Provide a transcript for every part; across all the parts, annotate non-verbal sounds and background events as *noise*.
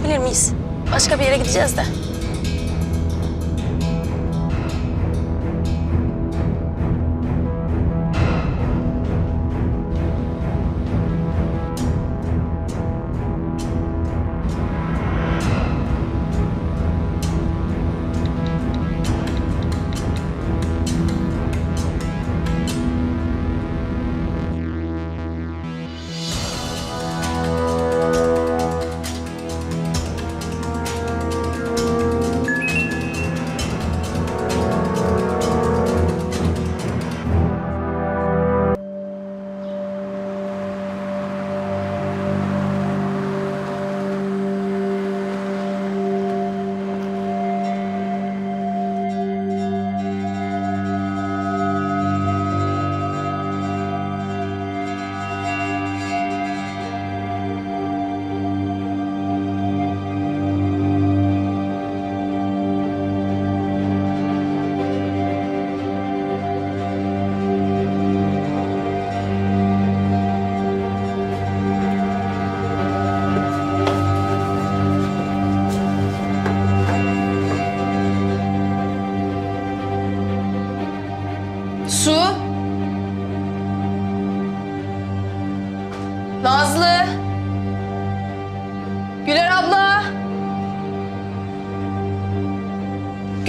edebilir miyiz? Başka bir yere gideceğiz de.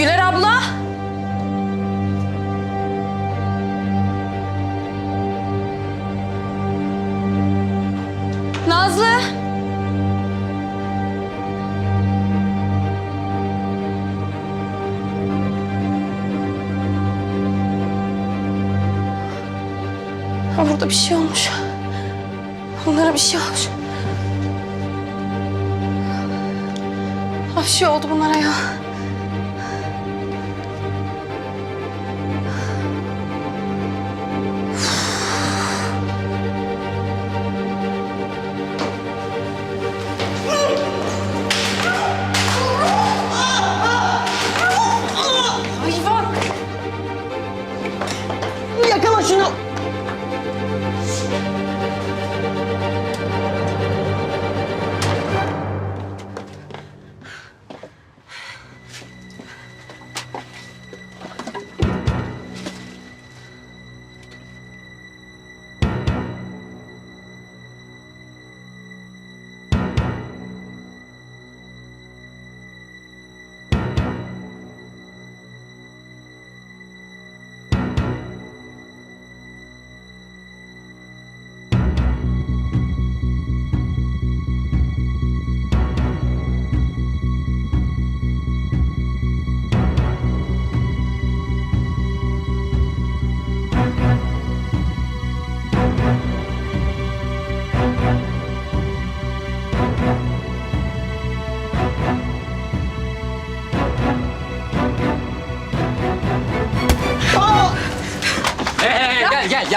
Güler abla. Nazlı. Burada bir şey olmuş. Bunlara bir şey olmuş. Ha, bir şey oldu bunlara ya.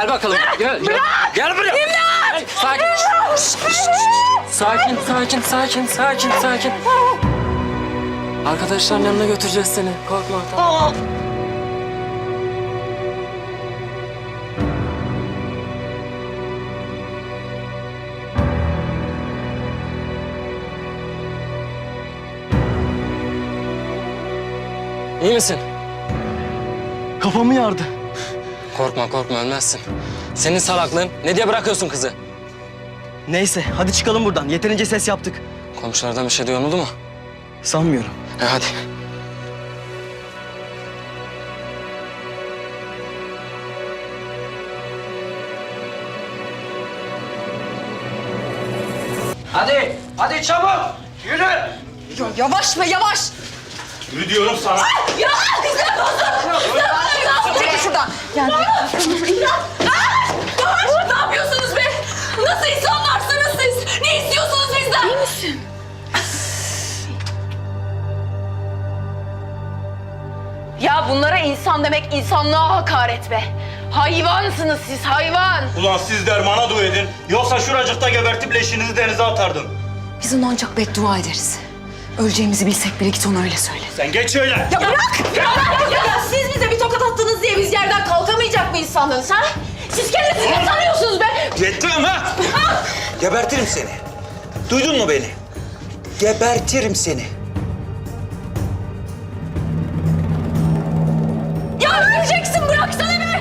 Gel bakalım. Gel, gel, gel buraya. İmdat! Sakin. Sakin, sakin, sakin, sakin, sakin. Arkadaşların yanına götüreceğiz seni. Korkma. Tamam. İyi misin? Kafamı yardı. Korkma korkma ölmezsin. Senin salaklığın ne diye bırakıyorsun kızı? Neyse hadi çıkalım buradan. Yeterince ses yaptık. Komşulardan bir şey duyan oldu mu? Sanmıyorum. E hadi. Hadi, hadi çabuk. Yürü. Ya yavaş be yavaş. Yürü diyorum sana. Ya kızım dostum. Kızım. Çekil şuradan. Gel. Yavaş. Ne yapıyorsunuz be? Nasıl insanlarsınız siz? Ne istiyorsunuz bizden? İyi misin? Ya bunlara insan demek insanlığa hakaret be. Hayvansınız siz hayvan. Ulan siz dermana dua edin. Yoksa şuracıkta gebertip leşinizi denize atardım. Biz ona ancak beddua ederiz. Öleceğimizi bilsek bile git ona öyle söyle. Sen geç şöyle. Ya bırak! Ya, bırak! ya siz bize bir diye biz yerden kalkamayacak mıyız sandınız ha? Siz kendinizi ne sanıyorsunuz be? Yetti ama. Gebertirim seni. Duydun mu beni? gebertirim seni. Ya öleceksin bıraksana be!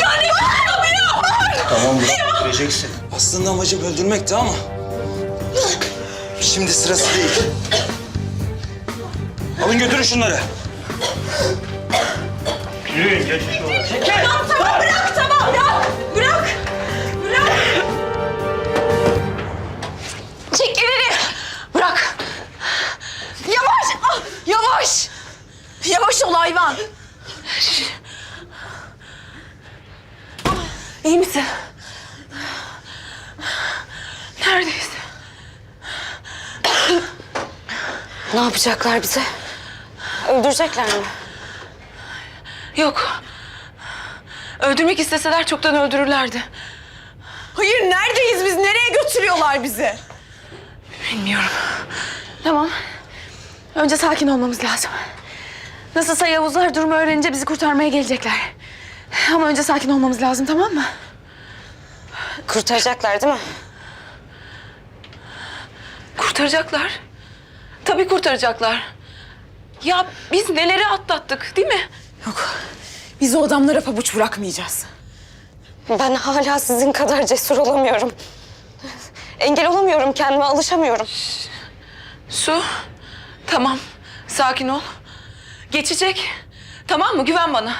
Ya ne yapıyor? Tamam bırak öldüreceksin. Aslında amacım öldürmekti ama... Şimdi sırası değil. Alın götürün şunları. Yürüyün geçin şuraya. Tamam tamam bırak tamam bırak! Bırak! Bırak! Çek elini! Bırak! Yavaş! Ah, Yavaş! Yavaş ol hayvan! İyi misin? Neredeyiz? Ne yapacaklar bize? Öldürecekler mi? Yok. Öldürmek isteseler çoktan öldürürlerdi. Hayır neredeyiz biz? Nereye götürüyorlar bizi? Bilmiyorum. Tamam. Önce sakin olmamız lazım. Nasılsa Yavuzlar durumu öğrenince bizi kurtarmaya gelecekler. Ama önce sakin olmamız lazım tamam mı? Kurtaracaklar değil mi? Kurtaracaklar. Tabii kurtaracaklar. Ya biz neleri atlattık değil mi? Yok. Biz o adamlara pabuç bırakmayacağız. Ben hala sizin kadar cesur olamıyorum. Engel olamıyorum kendime, alışamıyorum. Su. Tamam. Sakin ol. Geçecek. Tamam mı? Güven bana.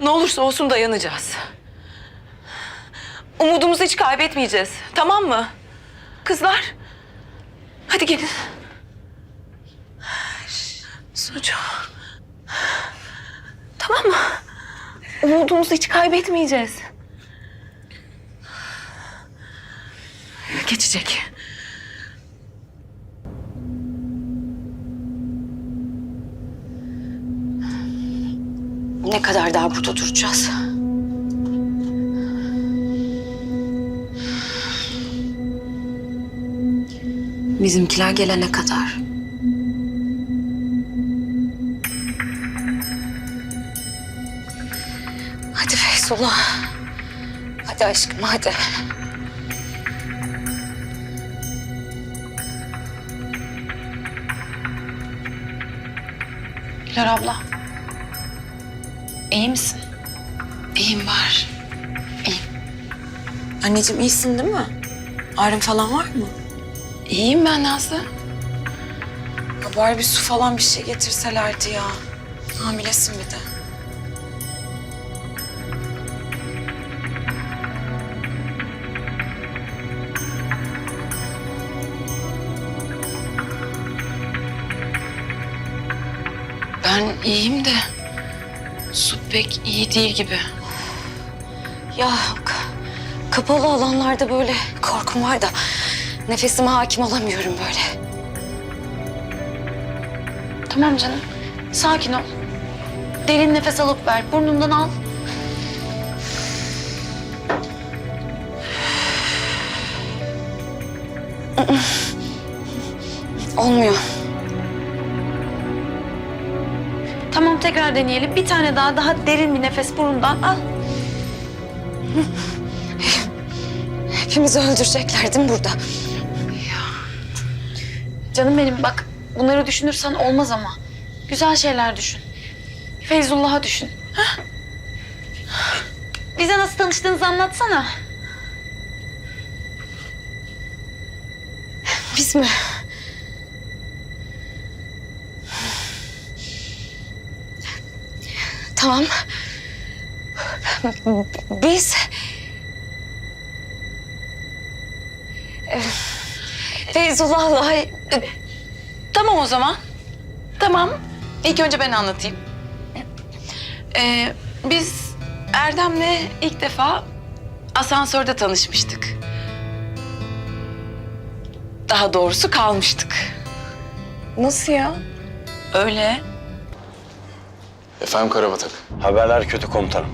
Ne olursa olsun dayanacağız. Umudumuzu hiç kaybetmeyeceğiz. Tamam mı? Kızlar. Hadi gelin. Sucu. Tamam mı? Umudumuzu hiç kaybetmeyeceğiz. Geçecek. Ne kadar daha burada duracağız? Bizimkiler gelene kadar. Hadi Feyzullah. Hadi aşkım hadi. Güler abla. İyi misin? İyiyim var. İyiyim. Anneciğim iyisin değil mi? Ağrın falan var mı? İyiyim ben Nazlı. Ya bari bir su falan bir şey getirselerdi ya. Hamilesin bir de. İyiyim de su pek iyi değil gibi. Ya ka- kapalı alanlarda böyle korkum var da nefesime hakim olamıyorum böyle. Tamam canım. Sakin ol. Derin nefes alıp ver. Burnundan al. Olmuyor. Tekrar deneyelim. Bir tane daha daha derin bir nefes burundan al. Hepimizi öldürecekler değil mi burada? Canım benim bak bunları düşünürsen olmaz ama. Güzel şeyler düşün. Feyzullah'a düşün. Hah? Bize nasıl tanıştığınızı anlatsana. Biz mi? Tamam. Biz... Feyzullah'la... Tamam o zaman. Tamam. İlk önce ben anlatayım. Ee, biz Erdem'le ilk defa asansörde tanışmıştık. Daha doğrusu kalmıştık. Nasıl ya? Öyle. Efendim Karabatak. Haberler kötü komutanım.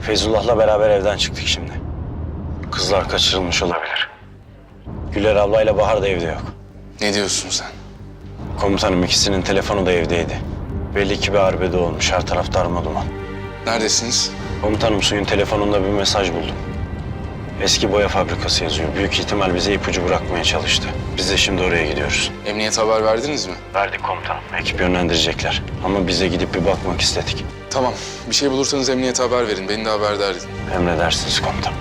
Feyzullah'la beraber evden çıktık şimdi. Kızlar kaçırılmış olabilir. Güler ablayla Bahar da evde yok. Ne diyorsun sen? Komutanım ikisinin telefonu da evdeydi. Belli ki bir arbede olmuş. Her taraf darma duman. Neredesiniz? Komutanım suyun telefonunda bir mesaj buldum. Eski boya fabrikası yazıyor. Büyük ihtimal bize ipucu bırakmaya çalıştı. Biz de şimdi oraya gidiyoruz. Emniyete haber verdiniz mi? Verdik komutanım. Ekip yönlendirecekler. Ama bize gidip bir bakmak istedik. Tamam. Bir şey bulursanız emniyete haber verin. Beni de haberdar edin. Emredersiniz komutanım.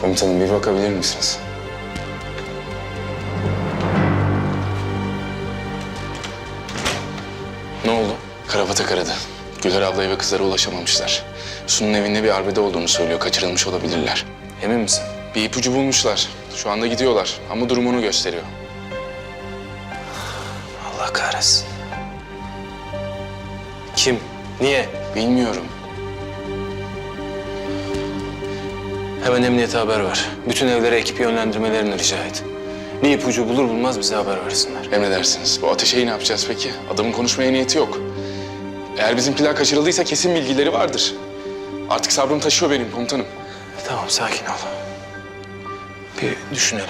Komutanım bir bakabilir misiniz? Ne oldu? Karabatak aradı. Güler ablaya ve kızlara ulaşamamışlar. Sun'un evinde bir arbede olduğunu söylüyor. Kaçırılmış olabilirler. Emin misin? Bir ipucu bulmuşlar. Şu anda gidiyorlar ama durumunu gösteriyor. Allah kahretsin. Kim? Niye? Bilmiyorum. Hemen emniyete haber ver. Bütün evlere ekip yönlendirmelerini rica et. Bir ipucu bulur bulmaz bize haber versinler. Emredersiniz. Bu ateşeyi ne yapacağız peki? Adamın konuşmaya niyeti yok. Eğer bizimkiler kaçırıldıysa kesin bilgileri vardır. Artık sabrım taşıyor benim komutanım. Tamam sakin ol. Bir düşünelim.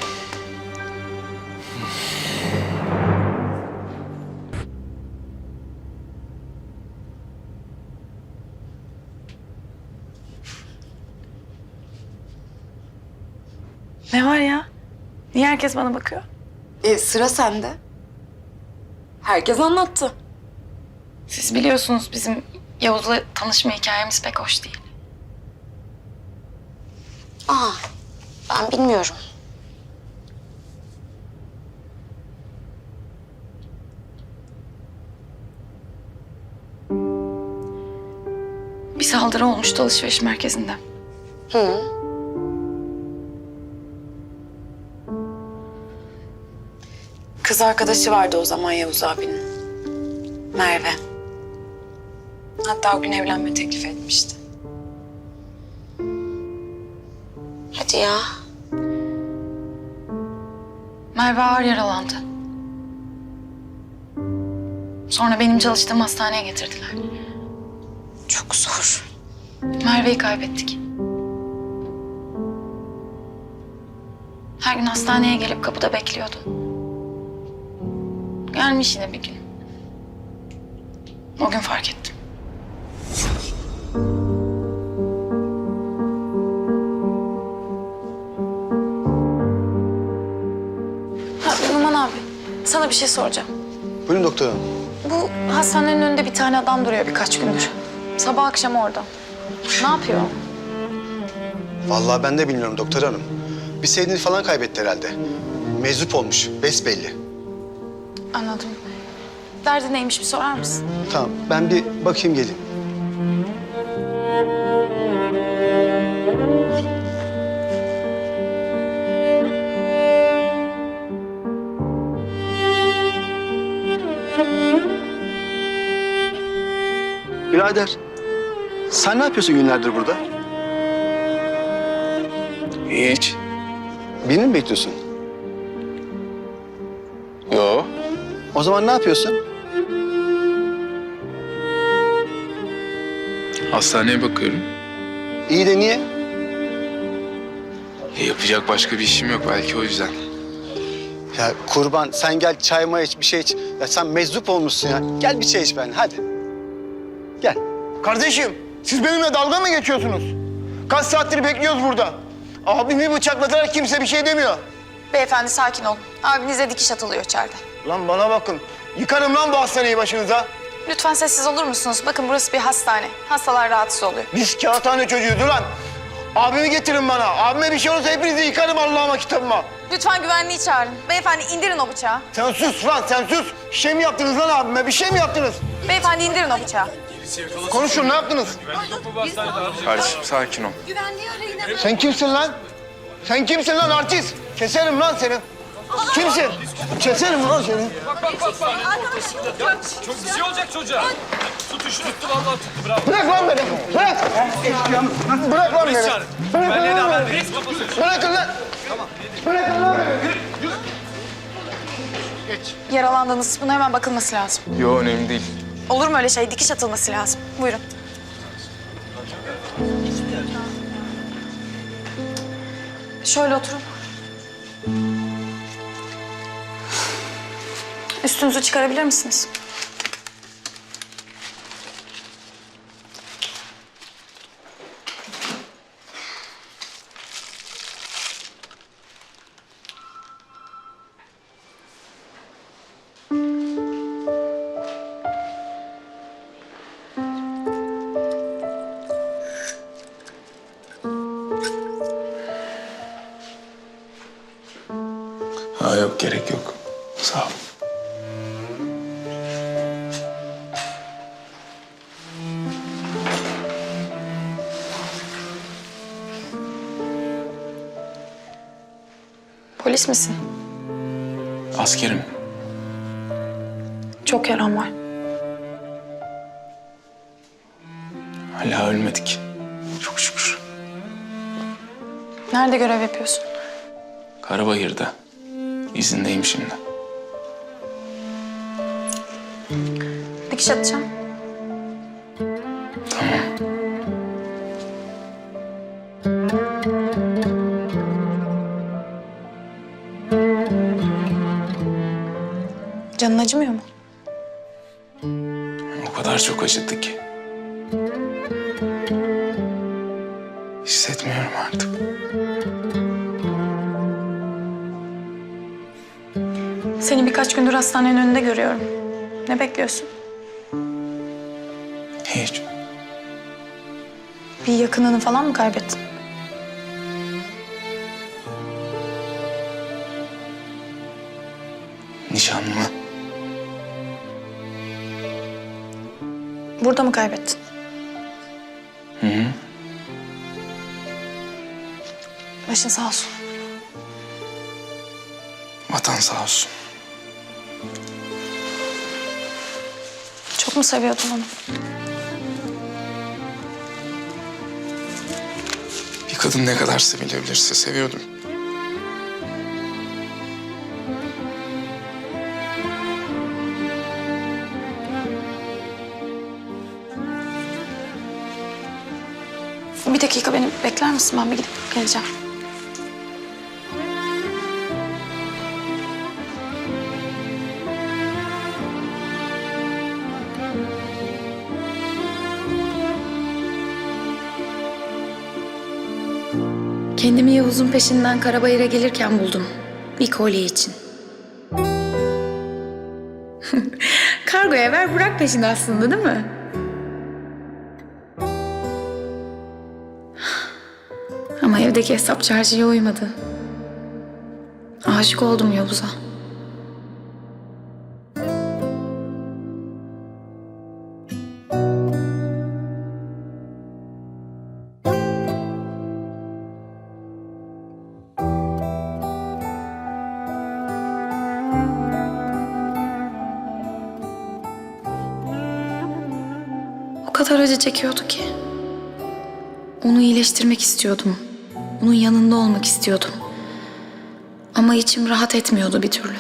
Ne var ya? Niye herkes bana bakıyor? E, sıra sende. Herkes anlattı. Siz biliyorsunuz bizim Yavuz'la tanışma hikayemiz pek hoş değil. Aa, ben bilmiyorum. Bir saldırı olmuştu alışveriş merkezinde. Hı. Kız arkadaşı vardı o zaman Yavuz abinin. Merve. Hatta o gün evlenme teklif etmişti. Hadi ya. Merve ağır yaralandı. Sonra benim çalıştığım hastaneye getirdiler. Çok zor. Merve'yi kaybettik. Her gün hastaneye gelip kapıda bekliyordu. Gelmiş yine bir gün. O gün fark ettim. Ha, Numan abi, sana bir şey soracağım. Buyurun doktor hanım. Bu hastanenin önünde bir tane adam duruyor birkaç gündür. Sabah akşam orada. Ne yapıyor? Vallahi ben de bilmiyorum doktor hanım. Bir sevdiğini falan kaybetti herhalde. Meczup olmuş, besbelli. Anladım. Derdi neymiş bir sorar mısın? Tamam, ben bir bakayım geleyim. Birader, sen ne yapıyorsun günlerdir burada? Hiç. Birini mi bekliyorsun? Yo. O zaman ne yapıyorsun? Hastaneye bakıyorum. İyi de niye? E, yapacak başka bir işim yok belki o yüzden. Ya kurban sen gel çay may iç bir şey iç. Ya sen meczup olmuşsun ya. Gel bir çay iç ben hadi. Kardeşim, siz benimle dalga mı geçiyorsunuz? Kaç saattir bekliyoruz burada. Abimi bıçakladılar, kimse bir şey demiyor. Beyefendi sakin olun. Abinize dikiş atılıyor içeride. Lan bana bakın, yıkarım lan bu hastaneyi başınıza. Lütfen sessiz olur musunuz? Bakın burası bir hastane. Hastalar rahatsız oluyor. Biz kağıthane çocuğuyuz lan. Abimi getirin bana. Abime bir şey olursa hepinizi yıkarım Allah'ıma kitabıma. Lütfen güvenliği çağırın. Beyefendi indirin o bıçağı. Sen sus lan, sen sus. Bir şey mi yaptınız lan abime? Bir şey mi yaptınız? Beyefendi indirin o bıçağı. Konuşun, ne yaptınız? Kardeşim sakin ol. Sen kimsin lan? Sen kimsin lan artist? Keserim lan seni. Kimsin? Keserim lan seni. Çok bir şey olacak çocuğa. Tutun şunu tuttu vallahi tuttu bravo. Bırak lan beni. Bırak. Bırak lan beni. Bırak lan beni. Bırakın lan. Bırakın lan beni. Yaralandınız. Buna hemen bakılması lazım. Yo önemli değil. Olur mu öyle şey? Dikiş atılması lazım. Buyurun. Şöyle oturun. Üstünüzü çıkarabilir misiniz? Polis misin? Askerim. Çok yaran var. Hala ölmedik. Çok şükür. Nerede görev yapıyorsun? Karabayır'da. İzindeyim şimdi. Dikiş atacağım. Acıttı ki. Hissetmiyorum artık. Seni birkaç gündür hastanenin önünde görüyorum. Ne bekliyorsun? Hiç. Bir yakınını falan mı kaybettin? Nişanlımı. Burada mı kaybettin? Hı hı. Başın sağ olsun. Vatan sağ olsun. Çok mu seviyordun onu? Bir kadın ne kadar sevilebilirse seviyordum. Bir dakika beni bekler misin? Ben bir gidip geleceğim. Kendimi Yavuz'un peşinden Karabayır'a gelirken buldum. Bir kolye için. *laughs* Kargoya ver bırak peşinde aslında değil mi? Evdeki hesap çarşıya uymadı. Aşık oldum Yavuz'a. O kadar acı çekiyordu ki. Onu iyileştirmek istiyordum. Onun yanında olmak istiyordum. Ama içim rahat etmiyordu bir türlü.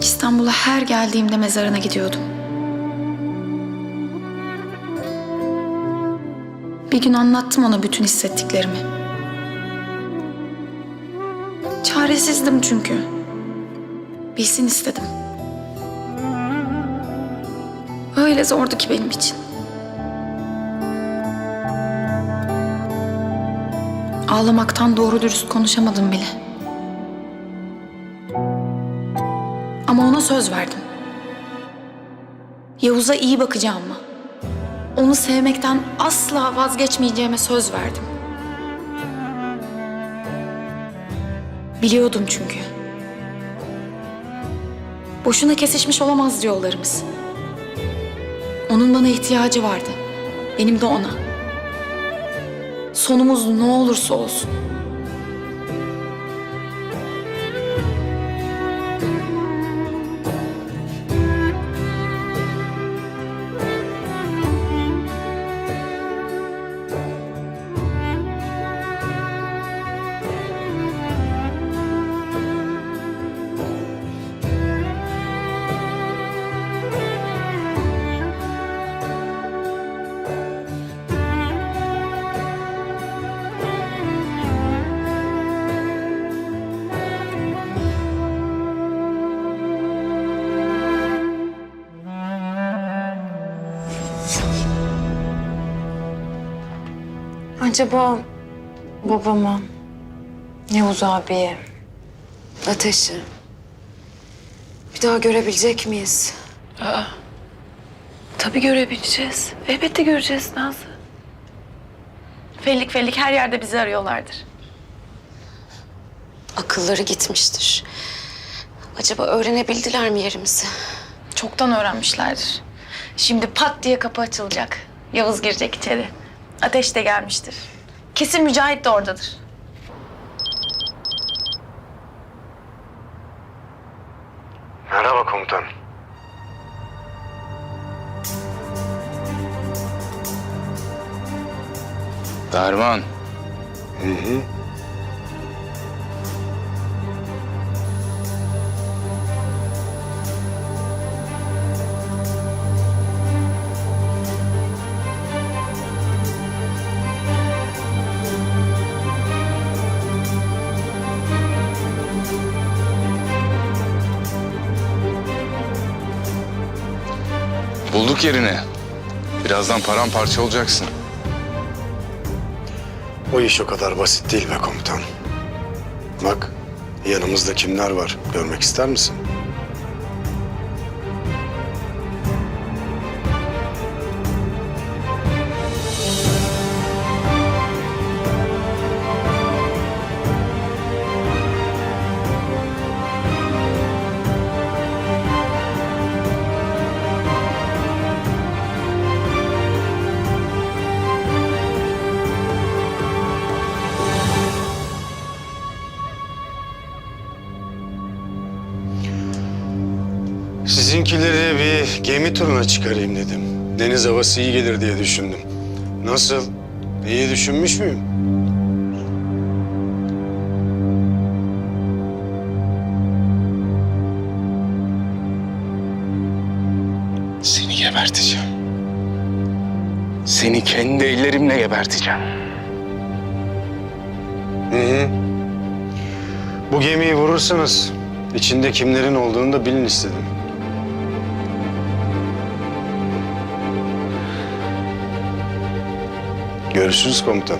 İstanbul'a her geldiğimde mezarına gidiyordum. Bir gün anlattım ona bütün hissettiklerimi. Çaresizdim çünkü. Bilsin istedim. Öyle zordu ki benim için. Ağlamaktan doğru dürüst konuşamadım bile. Ama ona söz verdim. Yavuz'a iyi bakacağıma, onu sevmekten asla vazgeçmeyeceğime söz verdim. Biliyordum çünkü. Boşuna kesişmiş olamazdı yollarımız. Onun bana ihtiyacı vardı. Benim de ona. Sonumuz ne olursa olsun. Acaba babama, Yavuz abiye, Ateş'e Bir daha görebilecek miyiz? Tabii görebileceğiz. Elbette göreceğiz Nazlı. Fellik fellik her yerde bizi arıyorlardır. Akılları gitmiştir. Acaba öğrenebildiler mi yerimizi? Çoktan öğrenmişlerdir. Şimdi pat diye kapı açılacak. Yavuz girecek içeri. Ateş de gelmiştir. Kesin Mücahit de oradadır. Merhaba komutan. Derman. Bulduk yerini. Birazdan paramparça olacaksın. O iş o kadar basit değil be komutan. Bak yanımızda kimler var görmek ister misin? Deniz havası iyi gelir diye düşündüm. Nasıl? İyi düşünmüş müyüm? Seni geberteceğim. Seni kendi ellerimle geberteceğim. Hı hı. Bu gemiyi vurursanız içinde kimlerin olduğunu da bilin istedim. Görüşürüz komutan.